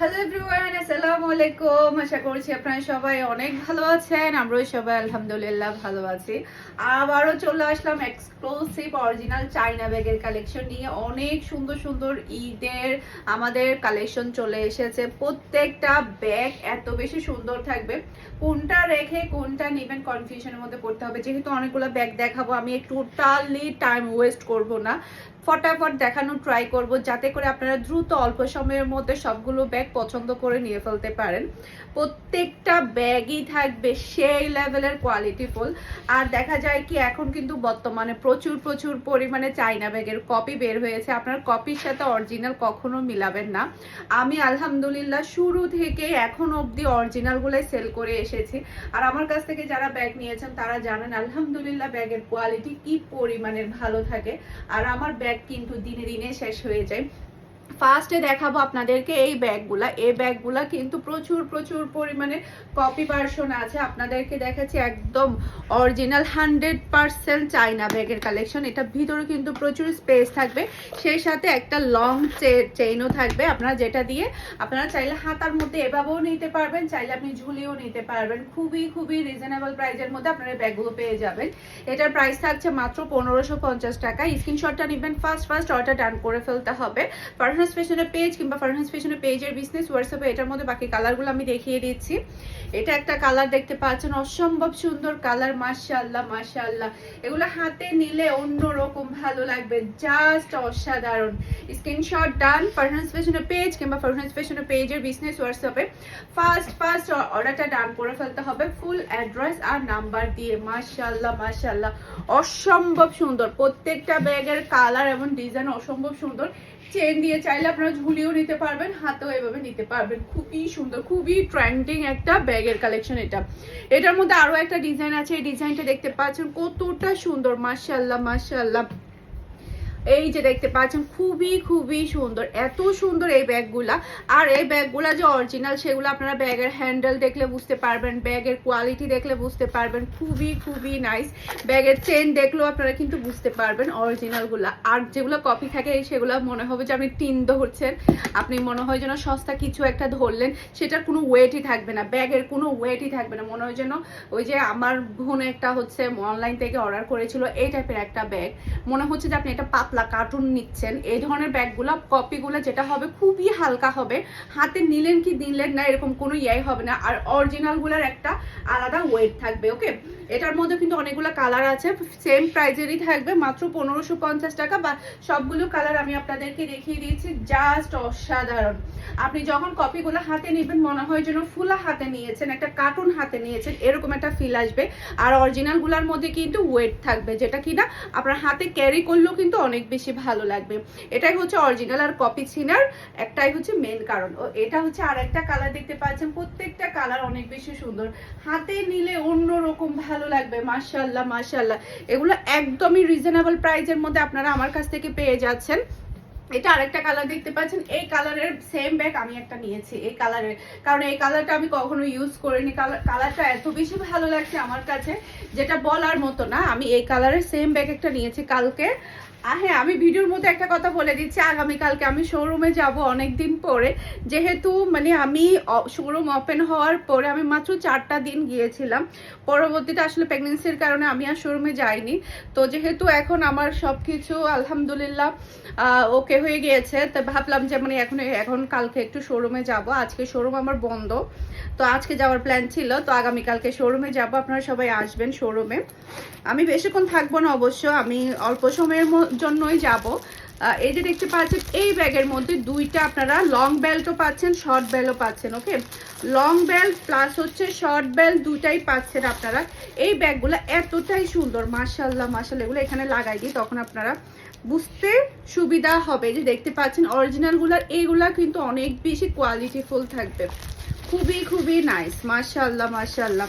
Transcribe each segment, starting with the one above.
Hello everyone আসসালামু আলাইকুম আশা করছি আপনারা সবাই অনেক ভালো আছেন। আমরাও সবাই আলহামদুলিল্লাহ ভালো আছি। আবারও চলে আসলাম এক্সক্লুসিভ অরিজিনাল চাইনা ব্যাগের কালেকশন নিয়ে। অনেক সুন্দর সুন্দর ঈদের আমাদের কালেকশন চলে এসেছে। প্রত্যেকটা ব্যাগ এত বেশি সুন্দর থাকবে। কোনটা রেখে কোনটা নেবেন কনফিউশনের মধ্যে পড়তে হবে। যেহেতু অনেকগুলো ব্যাগ দেখাবো, আমি টোটালি টাইম ওয়েস্ট করব না। ফটাফট দেখানোর ট্রাই করব, যাতে করে আপনারা দ্রুত অল্প সময়ের মধ্যে সবগুলো ব্যাগ পছন্দ করে নিয়ে ফেলতে পারেন। প্রত্যেকটা ব্যাগই থাকবে সেই লেভেলের কোয়ালিটিফুল আর দেখা যায় কি, এখন কিন্তু বর্তমানে প্রচুর প্রচুর পরিমাণে চাইনা ব্যাগের কপি বের হয়েছে। আপনার কপির সাথে অরিজিনাল কখনো মিলাবেন না। আমি আলহামদুলিল্লাহ শুরু থেকে এখন অবধি অরিজিনালগুলোই সেল করে এসেছি। আর আমার কাছ থেকে যারা ব্যাগ নিয়েছেন, তারা জানেন আলহামদুলিল্লাহ ব্যাগের কোয়ালিটি কি পরিমাণের ভালো থাকে। আর আমার ব্যাগ কিন্তু দিনে দিনে শেষ হয়ে যায়। ফার্স্টে দেখাবো আপনাদেরকে এই ব্যাগগুলা। এই ব্যাগগুলা কিন্তু প্রচুর প্রচুর পরিমাণে কপি ভার্সন আছে। আপনাদেরকে দেখাচ্ছি একদম অরিজিনাল হান্ড্রেড পার্সেন্ট চাইনা ব্যাগের কালেকশন এটা ভিতরে কিন্তু প্রচুর স্পেস থাকবে। সেই সাথে একটা লং চেইনও থাকবে। আপনারা যেটা দিয়ে, আপনারা চাইলে হাতার মধ্যে এভাবেও নিতে পারবেন, চাইলে আপনি ঝুলিয়েও নিতে পারবেন। খুবই খুবই রিজনেবল প্রাইসের মধ্যে আপনারা ব্যাগগুলো পেয়ে যাবেন। এটার প্রাইস থাকছে মাত্র পনেরোশো টাকা। স্ক্রিনশটটা নেবেন। ফার্স্ট ফার্স্ট অর্ডার ডান করে ফেলতে হবে। ফারহাস ফ্যাশনের পেজ কিংবা ফারহাস ফ্যাশনের পেজের বিজনেস হোয়াটসঅ্যাপে এটার মধ্যে বাকি কালারগুলো আমি দেখিয়ে দিচ্ছি। এটা একটা কালার দেখতে পাচ্ছেন, অসম্ভব সুন্দর কালার মাশাআল্লাহ মাশাআল্লাহ। এগুলো হাতে নিলে অন্যরকম ভালো লাগবে জাস্ট অসাধারণ। স্ক্রিনশট ডান ফারহাস ফ্যাশনের পেজ কিংবা ফারহাস ফ্যাশনের পেজের বিজনেস হোয়াটসঅ্যাপে ফার্স্ট ফার্স্ট অর্ডারটা ডান করে ফেলতে হবে ফুল অ্যাড্রেস আর নাম্বার দিয়ে। মাশাআল্লাহ মাশাআল্লাহ। অসম্ভব সুন্দর, প্রত্যেকটা ব্যাগের কালার এবং ডিজাইন অসম্ভব সুন্দর। চেন দিয়ে চাইলে আপনারা ঝুলিয়েও নিতে পারবেন, হাতেও এভাবে নিতে পারবেন। খুবই সুন্দর, খুবই ট্রেন্ডিং একটা ব্যাগের কালেকশন এটা। এটার মধ্যে আরও একটা ডিজাইন আছে, এই ডিজাইনটা দেখতে পাচ্ছেন, কতটা সুন্দর মার্শাল্লাহ মাশাআল্লাহ। এই যে দেখতে পাচ্ছেন, খুবই খুবই সুন্দর, এত সুন্দর এই ব্যাগগুলা। আর এই ব্যাগগুলা যে অরিজিনাল সেগুলো আপনারা ব্যাগের হ্যান্ডেল দেখলে বুঝতে পারবেন, ব্যাগের কোয়ালিটি দেখলে বুঝতে পারবেন, খুবই খুবই নাইস ব্যাগের চেন দেখলেও আপনারা কিন্তু বুঝতে পারবেন অরিজিনালগুলা আর যেগুলো কপি থাকে সেগুলো মনে হবে যে আপনি টিন ধরছেন আপনি মনে হয় যেন সস্তা কিছু একটা ধরলেন, সেটার কোনো ওয়েটই থাকবে না, ব্যাগের কোনো ওয়েটই থাকবে না। মনে হয় যেন ওই যে আমার বোন একটা হচ্ছে অনলাইন থেকে অর্ডার করেছিল, এই টাইপের একটা ব্যাগ মনে হচ্ছে যে আপনি একটা পাতলা কার্টুন নিচ্ছেন। এই ধরনের ব্যাগগুলো কপিগুলো যেটা হবে খুবই হালকা হবে। হাতে নিলেন কি দিলেন না, এরকম কোনো ইয়াই হবে না। আর অরিজিনালগুলোর একটা আলাদা ওয়েট থাকবে ওকে এটার মধ্যে কিন্তু অনেকগুলো কালার আছে। সেম প্রাইজেরই থাকবে, মাত্র পনেরোশো পঞ্চাশ টাকা বা সবগুলো কালার আমি আপনাদেরকে দেখিয়ে দিয়েছি জাস্ট অসাধারণ। আপনি যখন কপিগুলো হাতে নেবেন, মনে হয় যেন ফুলা হাতে নিয়েছেন, একটা কার্টুন হাতে নিয়েছেন, এরকম একটা ফিল আসবে। আর অরিজিনালগুলোর মধ্যে কিন্তু ওয়েট থাকবে, যেটা কিনা আপনার হাতে ক্যারি করলেও কিন্তু অনেক বেশি ভালো লাগবে। এটাই হচ্ছে অরিজিনাল আর কপি ছিনার, একটাই হচ্ছে মেন কারণ। ও, এটা হচ্ছে আর একটা কালার দেখতে পাচ্ছেন, প্রত্যেকটা কালার অনেক বেশি সুন্দর। হাতে নিলে অন্য রকম ভালো লাগবে মাশাল্লাহ মাশাল্লাহ এগুলো একদমই রিজনেবল প্রাইজের মধ্যে আপনারা আমার কাছ থেকে পেয়ে যাচ্ছেন। এটা আরেকটা কালার দেখতে পাচ্ছেন। এই কালারের সেম ব্যাগ আমি একটা নিয়েছি, এই কালারের কারণ এই কালারটা আমি কখনো ইউজ করিনি। কালারটা এত বেশি ভালো লাগছে আমার কাছে, যেটা বলার মতো না। আমি এই কালারের সেম ব্যাগ একটা নিয়েছি কালকে। হ্যাঁ আমি ভিডিওর মধ্যে একটা কথা বলে দিচ্ছি, আগামীকালকে আমি শোরুমে যাব অনেক দিন পরে। যেহেতু মানে আমি শোরুম ওপেন হওয়ার পরে আমি মাত্র চারটা দিন গিয়েছিলাম। পরবর্তীতে আসলে প্রেগনেন্সির কারণে আমি আর শোরুমে যাইনি। তো যেহেতু এখন আমার সব কিছু আলহামদুলিল্লাহ ওকে হয়ে গিয়েছে, তো ভাবলাম যে মানে এখন এখন কালকে একটু শোরুমে যাব। আজকে শোরুম আমার বন্ধ, তো আজকে যাওয়ার প্ল্যান ছিল। তো আগামীকালকে শোরুমে যাব, আপনারা সবাই আসবেন শোরুমে আমি বেশিক্ষণ থাকব না অবশ্য, আমি অল্প সময়ের জন্যই যাব। এই যে দেখতে পাচ্ছেন, এই ব্যাগের মধ্যে দুইটা আপনারা লং বেল্টও পাচ্ছেন শর্ট বেল্টও পাচ্ছেন ওকে লং বেল্ট প্লাস হচ্ছে শর্ট বেল্ট দুটাই পাচ্ছেন আপনারা। এই ব্যাগগুলো এতটাই সুন্দর মার্শাল্লাহ মার্শাল এগুলো এখানে লাগাই দিই তখন আপনারা বুঝতে সুবিধা হবে। যে দেখতে পাচ্ছেন অরিজিনালগুলার এইগুলা কিন্তু অনেক বেশি কোয়ালিটিফুল থাকবে। খুবই খুবই নাইস মার্শাল্লাহ মার্শাল্লাহ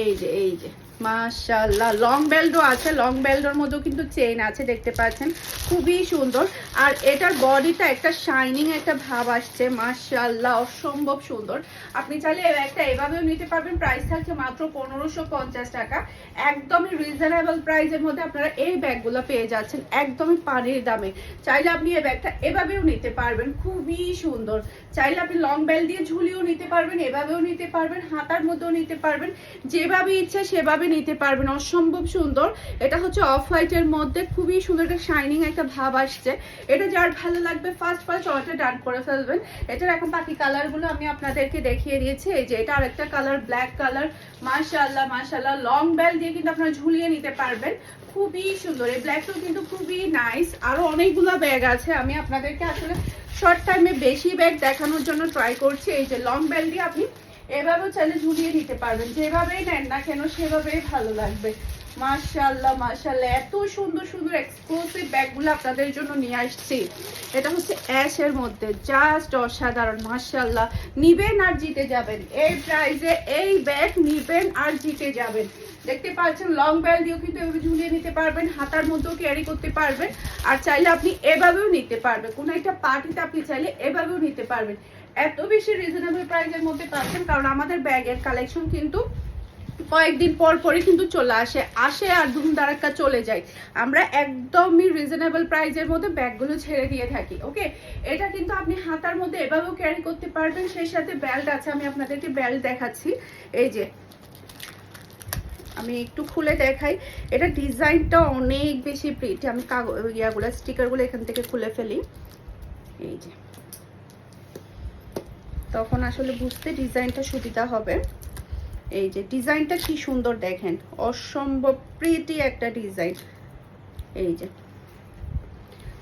এই যে এই যে। মাশাআল্লাহ। লং বেল্টও আছে, লং বেল্টের মধ্যেও কিন্তু চেইন আছে, দেখতে পাচ্ছেন। খুবই সুন্দর। আর এটার বডিটা একটা শাইনিং একটা ভাব আসছে, মাশাআল্লাহ, অসম্ভব সুন্দর। আপনি চাইলে ব্যাগটা এভাবেও নিতে পারবেন। প্রাইস থাকছে মাত্র পনেরোশো পঞ্চাশ টাকা। একদমই রিজনেবল প্রাইসের মধ্যে আপনারা এই ব্যাগগুলো পেয়ে যাচ্ছেন, একদমই পানির দামে। চাইলে আপনি এই ব্যাগটা এভাবেও নিতে পারবেন, খুবই সুন্দর। চাইলে আপনি লং বেল দিয়ে ঝুলিয়েও নিতে পারবেন, এভাবেও নিতে পারবেন, হাতার মধ্যেও নিতে পারবেন। যেভাবে ইচ্ছা সেভাবে নিতে পারবেন, অসম্ভব সুন্দর। এটা হচ্ছে অফ হোয়াইটের মধ্যে খুবই সুন্দর একটা শাইনিং একটা ভাব আসছে। এটা যার ভালো লাগবে ফার্স্ট ফার্স্ট অর্ডার ডান করে ফেলবেন। এটার এখন বাকি কালারগুলো আমি আপনাদেরকে দেখিয়ে দিয়েছি। এই যে এটা আরেকটা কালার ব্ল্যাক কালার মাশাআল্লাহ মাশাআল্লাহ। লং বেল দিয়ে কিন্তু আপনারা ঝুলিয়ে নিতে পারবেন। খুবই সুন্দর। এই ব্ল্যাকটাও কিন্তু খুবই নাইস আরও অনেকগুলো ব্যাগ আছে। আমি আপনাদেরকে আসলে শর্ট টাইমে বেশি ব্যাগ দেখানোর জন্য ট্রাই করছি। এই যে লং বেল দিয়ে আপনি এভাবেও চাইলে ঝুলিয়ে নিতে পারবেন। যেভাবেই নেন না কেন, সেভাবেই ভালো লাগবে। মাশাআল্লাহ মাশাআল্লাহ। এত সুন্দর সুন্দর এক্সক্লুসিভ ব্যাগগুলো আপনাদের জন্য নিয়ে আসছি। এটা হচ্ছে অ্যাশের মধ্যে। জাস্ট অসাধারণ, মাশাআল্লাহ। নিবেন আর জিতে যাবেন। এই প্রাইজে এই ব্যাগ নিবেন আর জিতে যাবেন। দেখতে পাচ্ছেন লং বেল দিয়েও কিন্তু এভাবে ঝুলিয়ে নিতে পারবেন, হাতার মধ্যেও ক্যারি করতে পারবেন। আর চাইলে আপনি এভাবেও নিতে পারবেন। কোনো একটা পার্টিতে আপনি চাইলে এভাবেও নিতে পারবেন। এত বেশি রিজনেবল প্রাইসের মধ্যে পাচ্ছেন, কারণ আমাদের ব্যাগের কালেকশন কিন্তু কয়েকদিন পর পরই কিন্তু চলে আসে আসে আর ধুম দারাক্কা চলে যায়। আমরা একদমই রিজনেবল প্রাইসের মধ্যে ব্যাগগুলো ছেড়ে দিয়ে থাকি ওকে এটা কিন্তু আপনি হাতার মধ্যে এভাবেও ক্যারি করতে পারবেন, সেই সাথে বেল্ট আছে, আমি আপনাদেরকে বেল্ট দেখাচ্ছি। এই যে, আমি একটু খুলে দেখাই। এটা ডিজাইনটা অনেক বেশি প্রিটি আমি কাগজ, ইয়াগুলো স্টিকারগুলো এখান থেকে খুলে ফেলি। এই যে। তখন আসলে বুঝতে ডিজাইনটা সুবিধা হবে। এই যে ডিজাইনটা কি সুন্দর দেখেন, অসম্ভব প্রিটি একটা ডিজাইন। এই যে,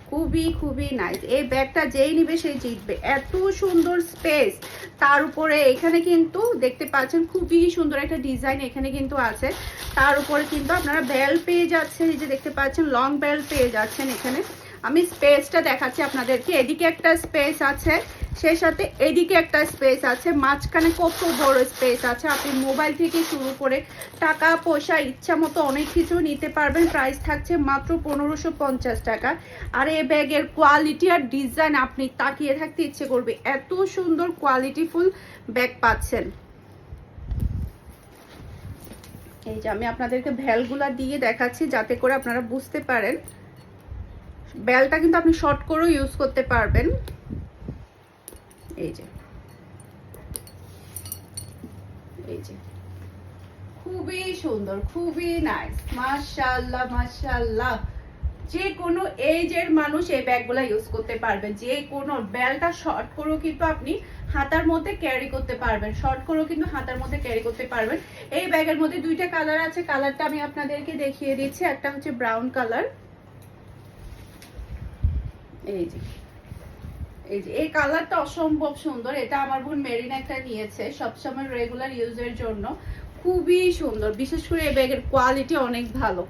খুবই খুবই নাইস এই ব্যাগটা যেই নিবে সেই জিতবে। এত সুন্দর স্পেস তার উপরে এখানে কিন্তু দেখতে পাচ্ছেন খুবই সুন্দর একটা ডিজাইন এখানে কিন্তু আছে। তার উপরে কিন্তু আপনারা বেল পেয়ে যাচ্ছেন, এই যে দেখতে পাচ্ছেন লং বেল পেয়ে যাচ্ছেন এখানে। আমি স্পেসটা দেখাচ্ছি আপনাদেরকে। এদিকে একটা স্পেস আছে, সেই সাথে এদিকে একটা স্পেস আছে। মাঝখানে কত বড় স্পেস আছে। আপনি মোবাইল থেকে শুরু করে টাকা, পয়সা, ইচ্ছা মতো অনেক কিছু নিতে পারবেন। প্রাইস থাকছে মাত্র পনেরোশো পঞ্চাশ টাকা। আর এই ব্যাগের কোয়ালিটি আর ডিজাইন আপনি তাকিয়ে থাকতে ইচ্ছে করবে। এত সুন্দর কোয়ালিটিফুল ব্যাগ পাচ্ছেন। এই যে আমি আপনাদেরকে ভ্যালগুলা দিয়ে দেখাচ্ছি, যাতে করে আপনারা বুঝতে পারেন। বেলটা কিন্তু আপনি শর্ট করেও ইউজ করতে পারবেন। এই যে। এই যে। খুবই সুন্দর, খুবই নাইস মাশাআল্লাহ মাশাআল্লাহ। যে কোনো এজের মানুষ এই ব্যাগগুলা ইউজ করতে পারবে। যে কোনো বেলটা শর্ট করেও কিন্তু আপনি হাতার মধ্যে ক্যারি করতে পারবেন। শর্ট করেও কিন্তু হাতার মধ্যে ক্যারি করতে পারবেন। এই ব্যাগের মধ্যে দুইটা কালার আছে। কালারটা আমি আপনাদেরকে দেখিয়ে দিচ্ছি। একটা হচ্ছে ব্রাউন কালার এই যে এই যে, এই কালারটা অসম্ভব সুন্দর। এটা আমার বোন মেরিন একটা নিয়েছে, সবসময় রেগুলার ইউজের জন্য। খুবই সুন্দর, বিশেষ করে এই ব্যাগের কোয়ালিটি অনেক ভালো।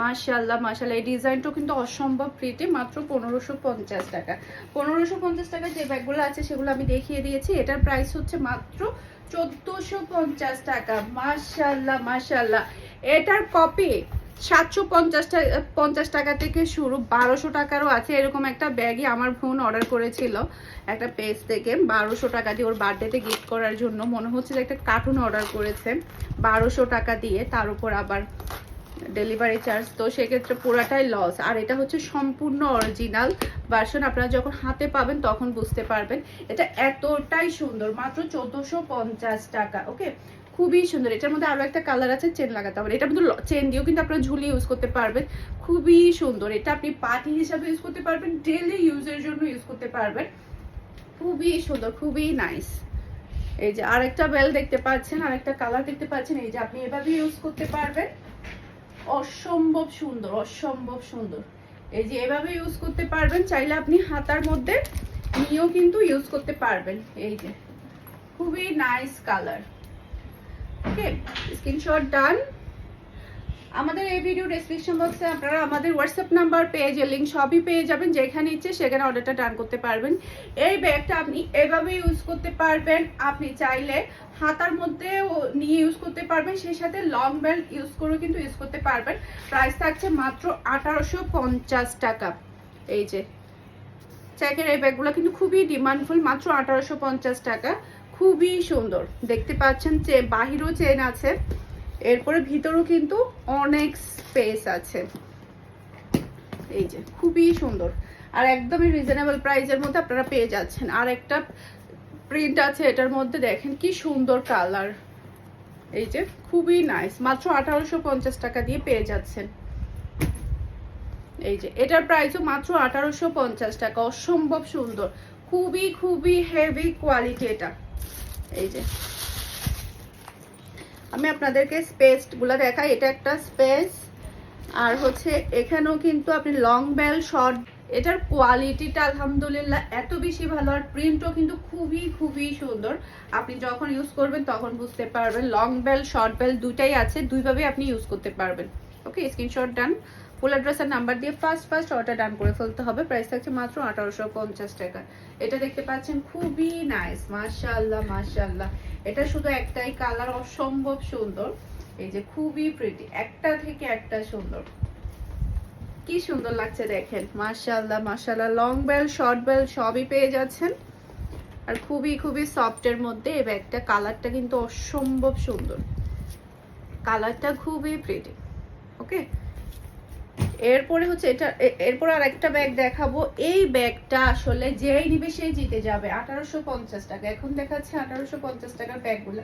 মাশাল্লাহ মাশাল্লাহ এই ডিজাইনটাও কিন্তু অসম্ভব প্রিটি মাত্র পনেরোশো পঞ্চাশ টাকা। পনেরোশো পঞ্চাশ টাকা যে ব্যাগগুলো আছে, সেগুলো আমি দেখিয়ে দিয়েছি। এটার প্রাইস হচ্ছে মাত্র চোদ্দোশো পঞ্চাশ টাকা। মাশাল্লাহ মাশাল্লাহ এটার কপি সাতশো পঞ্চাশ টাকা পঞ্চাশ টাকা থেকে শুরু, বারোশো টাকারও আছে, এরকম একটা ব্যাগই আমার ফোন অর্ডার করেছিল, একটা পেজ থেকে, বারোশো টাকা দিয়ে ওর বার্থডেতে গিফট করার জন্য, মনে হচ্ছে যে একটা কার্টুন অর্ডার করেছে, বারোশো টাকা দিয়ে, তার উপর আবার ডেলিভারি চার্জ তো সেক্ষেত্রে পুরাটাই লস আর এটা হচ্ছে সম্পূর্ণ অরিজিনাল ভার্সন আপনারা যখন হাতে পাবেন তখন বুঝতে পারবেন, এটা এতটাই সুন্দর, মাত্র চোদ্দোশো টাকা ওকে খুবই সুন্দর। এটার মধ্যে আরও একটা কালার আছে চেন লাগাতে হবে। এটার মধ্যে চেন দিয়েও কিন্তু আপনারা ঝুলি ইউজ করতে পারবেন। খুবই সুন্দর। এটা আপনি পার্টি হিসাবে ইউজ করতে পারবেন ডেলি ইউজের জন্য ইউজ করতে পারবেন। খুবই সুন্দর, খুবই নাইস এই যে আরেকটা বেল দেখতে পাচ্ছেন, আরেকটা কালার দেখতে পাচ্ছেন। এই যে আপনি এভাবে ইউজ করতে পারবেন। অসম্ভব সুন্দর অসম্ভব সুন্দর। এই যে এভাবে ইউজ করতে পারবেন, চাইলে আপনি হাতার মধ্যে নিয়েও কিন্তু ইউজ করতে পারবেন। এই যে, খুবই nice colour okay screenshot done আমাদের এই ভিডিও ডেসক্রিপশন বক্সে আপনারা আমাদের হোয়াটসঅ্যাপ নাম্বার পেজে লিঙ্ক সবই পেয়ে যাবেন, যেখানে ইচ্ছে সেখানে অর্ডারটা ডান করতে পারবেন। এই ব্যাগটা আপনি এভাবে ইউজ করতে পারবেন। আপনি চাইলে হাতার মধ্যে নিয়ে ইউজ করতে পারবেন, সেই সাথে লং বেল্ট ইউজ করেও কিন্তু ইউজ করতে পারবেন। প্রাইস থাকছে মাত্র আঠারোশো পঞ্চাশ টাকা। এই যে চেকের এই ব্যাগগুলো কিন্তু খুবই ডিমান্ডফুল মাত্র আঠারোশো পঞ্চাশ টাকা। খুবই সুন্দর। দেখতে পাচ্ছেন যে বাহিরও চেন আছে, এরপরে ভিতরেও কিন্তু অনেক স্পেস আছে। এই যে, খুবই সুন্দর। আর একদমই রিজনেবল প্রাইসের মধ্যে আপনারা পেয়ে যাচ্ছেন। আর একটা প্রিন্ট আছে এটার মধ্যে, দেখেন কি সুন্দর কালার। এই যে, খুবই নাইস। মাত্র আঠারোশো পঞ্চাশ টাকা দিয়ে পেয়ে যাচ্ছেন। এই যে, এটার প্রাইসও মাত্র আঠারোশো পঞ্চাশ টাকা। অসম্ভব সুন্দর। খুবই খুবই হেভি কোয়ালিটি এটা। এই যে। আমি আপনাদেরকে স্পেসগুলা দেখাই। এটা একটা স্পেস আর হচ্ছে এখানেও কিন্তু আপনি লং বেল শর্ট এটার কোয়ালিটিটা আলহামদুলিল্লাহ এত বেশি ভালো। আর প্রিন্টও কিন্তু খুবই খুবই সুন্দর। আপনি যখন ইউজ করবেন তখন বুঝতে পারবেন। লং বেল শর্ট বেল দুটাই আছে। দুইভাবে আপনি ইউজ করতে পারবেন। ওকে স্ক্রিনশট ডান ফুল অ্যাড্রেসের নাম্বার দিয়ে ফার্স্ট ফার্স্ট অর্ডার ডান করে ফেলতে হবে। প্রাইস থাকছে মাত্র আঠারোশো পঞ্চাশ টাকা। এটা দেখতে পাচ্ছেন, খুবই নাইস মাশাআল্লাহ মাশাআল্লাহ। এটা শুধু একটাই কালার অসম্ভব সুন্দর। এই যে খুবই প্রিটি একটা থেকে একটা সুন্দর। কি সুন্দর লাগছে দেখেন, মাশাআল্লাহ মাশাআল্লাহ। লং বেল শর্ট বেল সবই পেয়ে যাচ্ছেন। আর খুবই খুবই সফটের মধ্যে এই ব্যাগটা কালারটা কিন্তু অসম্ভব সুন্দর। কালারটা খুবই প্রিটি ওকে এরপরে হচ্ছে এটা এরপর আর একটা ব্যাগ দেখাবো। এই ব্যাগটা আসলে যেই নিবে সেই জিতে যাবে। আঠারোশো পঞ্চাশ টাকা। এখন দেখাচ্ছে আঠারোশো পঞ্চাশ টাকার ব্যাগগুলো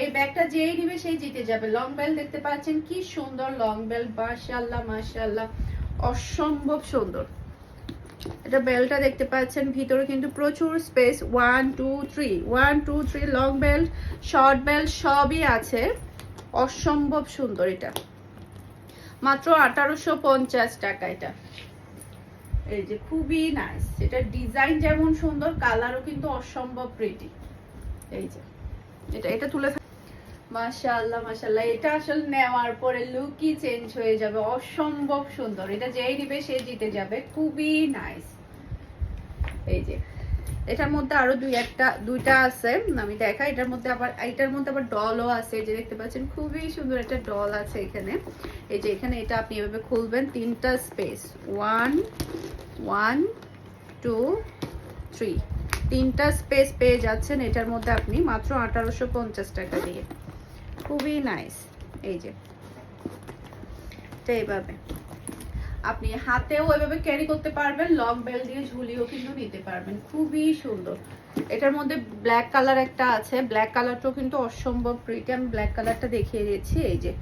এই ব্যাগটা যেই নিবে সেই জিতে যাবে। লং বেল দেখতে পাচ্ছেন কি সুন্দর লং বেল মাশাল্লাহ মাশাল্লাহ অসম্ভব সুন্দর। এটা বেলটা দেখতে পাচ্ছেন। ভিতরে কিন্তু প্রচুর space one two three one two three long belt short belt সবই আছে। অসম্ভব সুন্দর এটা। মাত্র আঠারোশো পঞ্চাশ টাকা এটা। এই যে খুবই নাইস এটা ডিজাইন যেমন সুন্দর কালারও কিন্তু অসম্ভব প্রিটি এই যে, এটা এটা তুলে মাশাআল্লাহ মাশাআল্লাহ। এটা আসলে নেওয়ার পরে লুকই চেঞ্জ হয়ে যাবে, অসম্ভব সুন্দর। এটা যেই নিবে সে জিতে যাবে। খুবই নাইস এই যে এটার মধ্যে আরও দুই একটা, দুইটা আছে, আমি দেখা এটার মধ্যে আবার এটার মধ্যে আবার ডলও আছে যে দেখতে পাচ্ছেন, খুবই সুন্দর একটা ডল আছে এখানে। এই যে এখানে এটা আপনি এভাবে খুলবেন, তিনটা space one one two three তিনটা স্পেস পেয়ে যাচ্ছেন এটার মধ্যে আপনি, মাত্র আঠারোশো পঞ্চাশ টাকা দিয়ে। খুবই নাইস এই যে। এটা এইভাবে আপনি হাতেও এভাবে ক্যারি করতে পারবেন লং বেল দিয়ে ঝুলিও কিন্তু নিতে পারবেন। খুবই সুন্দর। এটার মধ্যে ব্ল্যাক কালার একটা আছে। ব্ল্যাক কালারটাও কিন্তু অসম্ভব প্রিটি আমি ব্ল্যাক কালারটা দেখিয়ে দিচ্ছি এই যে,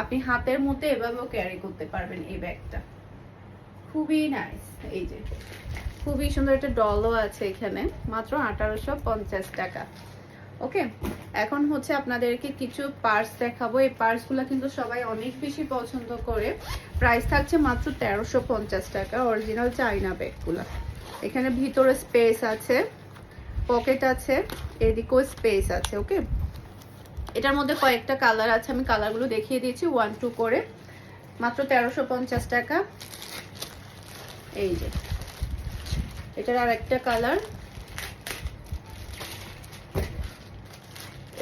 আপনি হাতের মধ্যে এভাবেও ক্যারি করতে পারবেন এই ব্যাগটা। খুবই নাইস এই যে, খুবই সুন্দর একটা ডলও আছে এখানে। মাত্র আঠারোশো পঞ্চাশ টাকা। ওকে, এখন হচ্ছে আপনাদেরকে কিছু পার্স দেখাবো। এই পার্সগুলো কিন্তু সবাই অনেক বেশি পছন্দ করে। প্রাইস থাকছে মাত্র তেরোশো পঞ্চাশ টাকা অরিজিনাল চাইনা ব্যাগগুলো এখানে ভিতরে স্পেস আছে পকেট আছে, এদিকেও স্পেস আছে, ওকে? এটার মধ্যে কয়েকটা কালার আছে, আমি কালারগুলো দেখিয়ে দিয়েছি ওয়ান টু করে। মাত্র তেরোশো পঞ্চাশ টাকা। এই যে, এটার আর একটা কালার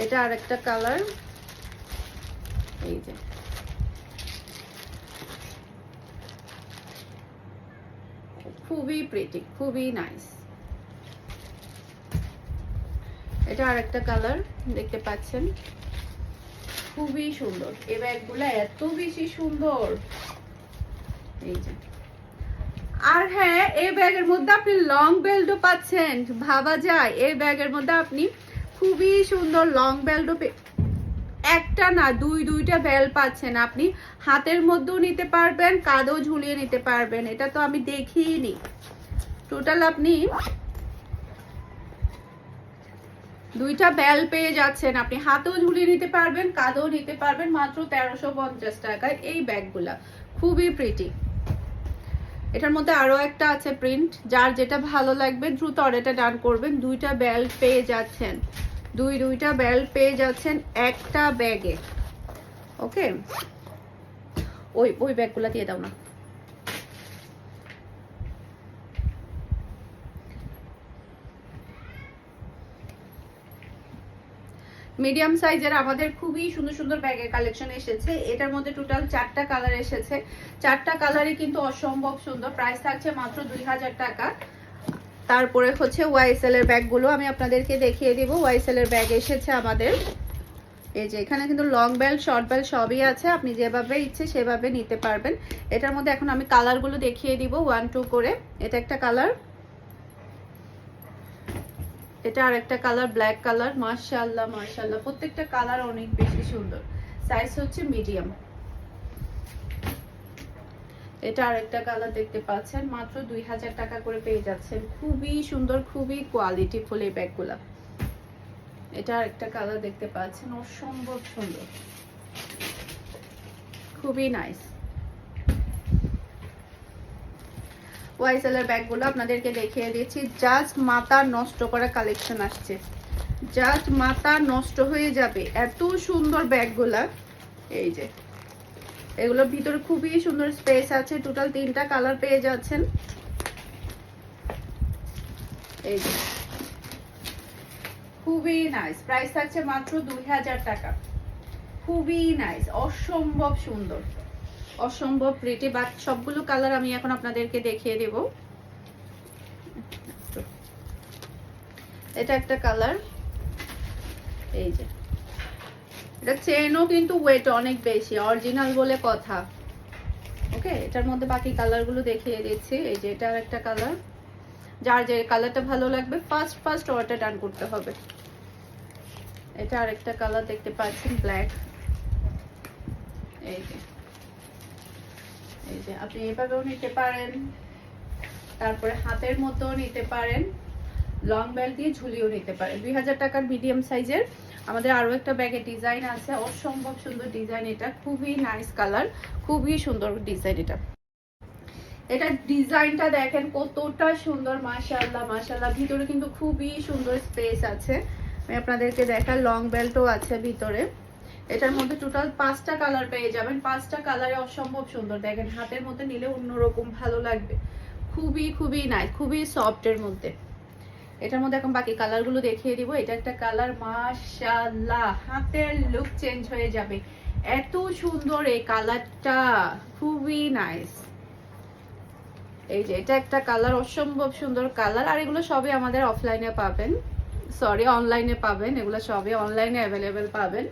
এটা আর একটা কালার এই যে। খুবই প্রিটি খুবই নাইস এটা আর একটা কালার দেখতে পাচ্ছেন। খুবই সুন্দর। এই ব্যাগগুলো এত বেশি সুন্দর। এই যে। আর হ্যাঁ এই ব্যাগের মধ্যে আপনি লং বেল্টও পাচ্ছেন। ভাবা যায় এই ব্যাগের মধ্যে আপনি খুবই সুন্দর লং বেল্টও একটা না, দুই, দুইটা বেল পাচ্ছেন আপনি। হাতের মধ্যেও নিতে পারবেন, কাঁধেও ঝুলিয়ে নিতে পারবেন। এটা তো আমি দেখিনি টোটাল আপনি দুইটা বেল পেয়ে যাচ্ছেন। আপনি হাতেও ঝুলিয়ে নিতে পারবেন, কাঁধেও নিতে পারবেন। মাত্র তেরোশো পঞ্চাশ টাকায় এই ব্যাগগুলা। খুবই প্রিটি এটার মধ্যে আরও একটা আছে প্রিন্ট যার যেটা ভালো লাগবে, দ্রুত অর্ডারটা ডান করবেন। দুইটা বেল্ট পেয়ে যাচ্ছেন। দুই, দুইটা বেল্ট পেয়ে যাচ্ছেন একটা ব্যাগে ওকে ওই ওই ব্যাগগুলো দিয়ে দাও না। মিডিয়াম সাইজের আমাদের খুবই সুন্দর সুন্দর ব্যাগের কালেকশন এসেছে। এটার মধ্যে টোটাল চারটা কালার এসেছে। চারটা কালারই কিন্তু অসম্ভব সুন্দর। প্রাইস থাকছে মাত্র দুই হাজার টাকা। তারপরে হচ্ছে ওয়াইসেল এর ব্যাগগুলো আমি আপনাদেরকে দেখিয়ে দিব। ওয়াইসেল এর ব্যাগ এসেছে আমাদের। এই যে এখানে কিন্তু লং বেল্ট শর্ট বেল্ট সবই আছে। আপনি যেভাবে ইচ্ছে সেভাবে নিতে পারবেন। এটার মধ্যে এখন আমি কালারগুলো দেখিয়ে দিব ওয়ান টু করে। এটা একটা কালার এটা আরেকটা কালার ব্ল্যাক কালার মার্শাল্লাহ মার্শাল্লাহ প্রত্যেকটা কালার অনেক বেশি সুন্দর। সাইজ হচ্ছে মিডিয়াম এটা আরেকটা কালার দেখতে পাচ্ছেন। মাত্র দুই হাজার টাকা করে পেয়ে যাচ্ছেন। খুবই সুন্দর, খুবই কোয়ালিটি ফুল এই ব্যাগগুলা। এটা আরেকটা কালার দেখতে পাচ্ছেন। অসম্ভব সুন্দর। খুবই নাইস ওয়াইসেলের ব্যাগগুলো আপনাদেরকে দেখিয়ে দিচ্ছি। জাস্ট মাথা নষ্ট করা কালেকশন আসছে। জাস্ট মাথা নষ্ট হয়ে যাবে। এত সুন্দর ব্যাগগুলা এই যে। এগুলোর ভিতরে খুবই সুন্দর স্পেস আছে। টোটাল তিনটা কালার পেয়ে যাচ্ছেন। এই যে। খুবই নাইস প্রাইস থাকছে মাত্র দুই হাজার টাকা। খুবই নাইস অসম্ভব সুন্দর। অসম্ভব প্রিটি বাট সবগুলো কালার আমি এখন আপনাদেরকে দেখিয়ে দেব। এটা একটা কালার এই যে। এটা চেনও কিন্তু ওয়েট অনেক বেশি অরিজিনাল বলে কথা। ওকে এটার মধ্যে বাকি কালারগুলো দেখিয়ে দিচ্ছি। এই যে এটার একটা কালার যার যে কালারটা ভালো লাগবে ফার্স্ট ফার্স্ট অর্ডার ডান করতে হবে। এটা আরেকটা কালার দেখতে পাচ্ছেন ব্ল্যাক এই যে। এই যে আপনি এভাবেও নিতে পারেন। তারপরে হাতের মতো নিতে পারেন। লং বেল্ট দিয়ে ঝুলিয়েও নিতে পারেন। দুই হাজার টাকার মিডিয়াম সাইজের আমাদের আরও একটা ব্যাগের ডিজাইন আছে। অসম্ভব সুন্দর ডিজাইন এটা। খুবই নাইস কালার, খুবই সুন্দর ডিজাইন এটা। এটা ডিজাইনটা দেখেন কতটা সুন্দর, মাশাআল্লাহ মাশাআল্লাহ। ভিতরে কিন্তু খুবই সুন্দর স্পেস আছে। আমি আপনাদেরকে দেখা লং বেল্টও আছে ভিতরে। এটার মধ্যে টোটাল পাঁচটা কালার পেয়ে যাবেন। পাঁচটা কালারে অসম্ভব সুন্দর। দেখেন, হাতের মধ্যে নিলে অন্যরকম ভালো লাগবে। খুবই খুবই নাই খুবই সফটের মধ্যে। এটার মধ্যে এখন বাকি কালারগুলো দেখিয়ে দিব। এটা একটা কালার মাশাআল্লাহ! হাতের লুক চেঞ্জ হয়ে যাবে। এত সুন্দর এই কালারটা খুবই নাইস এই যে, এটা একটা কালার অসম্ভব সুন্দর কালার আর এগুলো সবই আমাদের অফলাইনে পাবেন। সরি অনলাইনে পাবেন। এগুলো সবই অনলাইনে অ্যাভেলেবেল পাবেন।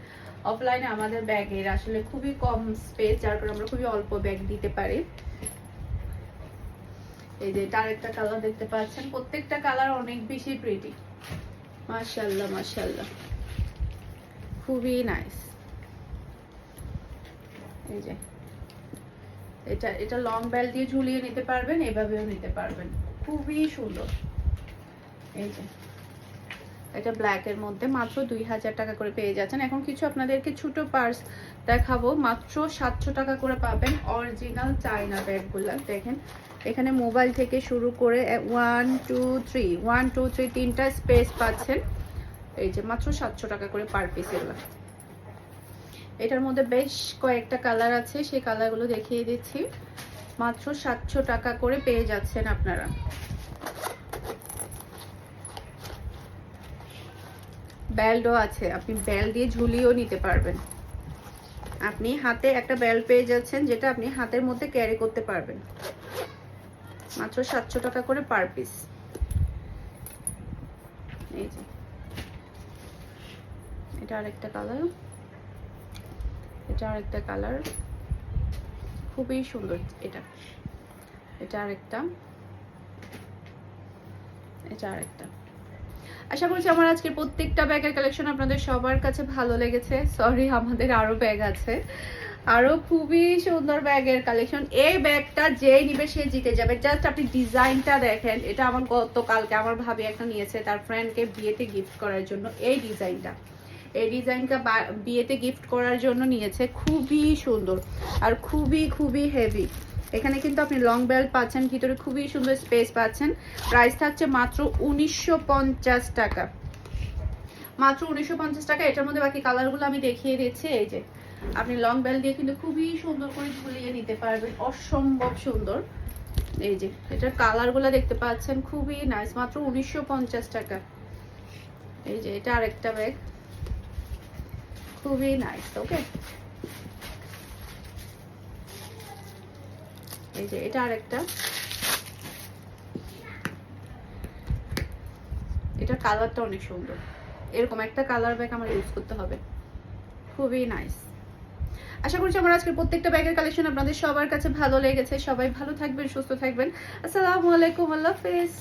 অফলাইনে আমাদের ব্যাগের আসলে খুবই কম স্পেস যার কারণে আমরা খুবই অল্প ব্যাগ দিতে পারি। এই যে এটা আরেকটা কালার দেখতে পাচ্ছেন। প্রত্যেকটা কালার অনেক বেশি প্রিটি মাশাআল্লাহ মাশাআল্লাহ। খুবই নাইস এই যে। এটা এটা লং বেল দিয়ে ঝুলিয়ে নিতে পারবেন, এভাবেও নিতে পারবেন। খুবই সুন্দর। এই যে। এটা ব্ল্যাক এর মধ্যে। মাত্র দুই হাজার টাকা করে পেয়ে যাচ্ছেন। এখন কিছু আপনাদেরকে ছোট পার্স দেখাবো। মাত্র সাতশো টাকা করে পাবেন অরিজিনাল চাইনা ব্যাগগুলা দেখেন, এখানে মোবাইল থেকে শুরু করে one two three one two three তিনটা স্পেস পাচ্ছেন। এই যে মাত্র সাতশো টাকা করে পার পিস এগুলো। এটার মধ্যে বেশ কয়েকটা কালার আছে, সেই কালারগুলো দেখিয়ে দিচ্ছি। মাত্র সাতশো টাকা করে পেয়ে যাচ্ছেন আপনারা। বেল্টও আছে। আপনি বেল দিয়ে ঝুলিয়েও নিতে পারবেন। আপনি হাতে একটা বেল্ট পেয়ে যাচ্ছেন যেটা আপনি হাতের মধ্যে ক্যারি করতে পারবেন। মাত্র সাতশো টাকা করে পার পিস এই যে। এটা আরেকটা কালার এটা আরেকটা কালার খুবই সুন্দর এটা। এটা আরেকটা। এটা আরেকটা। আশা করছি আমার আজকের প্রত্যেকটা ব্যাগের কালেকশন আপনাদের সবার কাছে ভালো লেগেছে। সরি আমাদের আরও ব্যাগ আছে। আরও খুবই সুন্দর ব্যাগের কালেকশন এই ব্যাগটা যেই নিবে সে জিতে যাবে। জাস্ট আপনি ডিজাইনটা দেখেন, এটা আমার গতকালকে আমার ভাবি একটা নিয়েছে তার ফ্রেন্ডকে বিয়েতে গিফট করার জন্য। এই ডিজাইনটা এই ডিজাইনটা বিয়েতে গিফট করার জন্য নিয়েছে। খুবই সুন্দর আর খুবই খুবই হেভি এখানে কিন্তু আপনি লং বেল্ট পাচ্ছেন, ভিতরে খুবই সুন্দর স্পেস পাচ্ছেন। প্রাইস থাকছে মাত্র উনিশশো পঞ্চাশ টাকা। মাত্র উনিশশো পঞ্চাশ টাকা, এটার মধ্যে বাকি কালারগুলো আমি দেখিয়ে দিচ্ছি, এই যে। আপনি লং বেল দিয়ে কিন্তু খুবই সুন্দর করে ঝুলিয়ে নিতে পারবেন, অসম্ভব সুন্দর। এই যে, এটার কালারগুলো দেখতে পাচ্ছেন, খুবই নাইস মাত্র উনিশশো পঞ্চাশ টাকা। এই যে, এটা আরেকটা ব্যাগ খুবই নাইস ওকে এই যে, এটা আরেকটা। এটার কালারটা অনেক সুন্দর। এরকম একটা কালার ব্যাগ আমার ইউজ করতে হবে। খুবই নাইস আশা করছি আমার আজকের প্রত্যেকটা ব্যাগের কালেকশন আপনাদের সবার কাছে ভালো লেগেছে। সবাই ভালো থাকবেন, সুস্থ থাকবেন। আসসালামু আলাইকুম, আল্লাহ হাফেজ।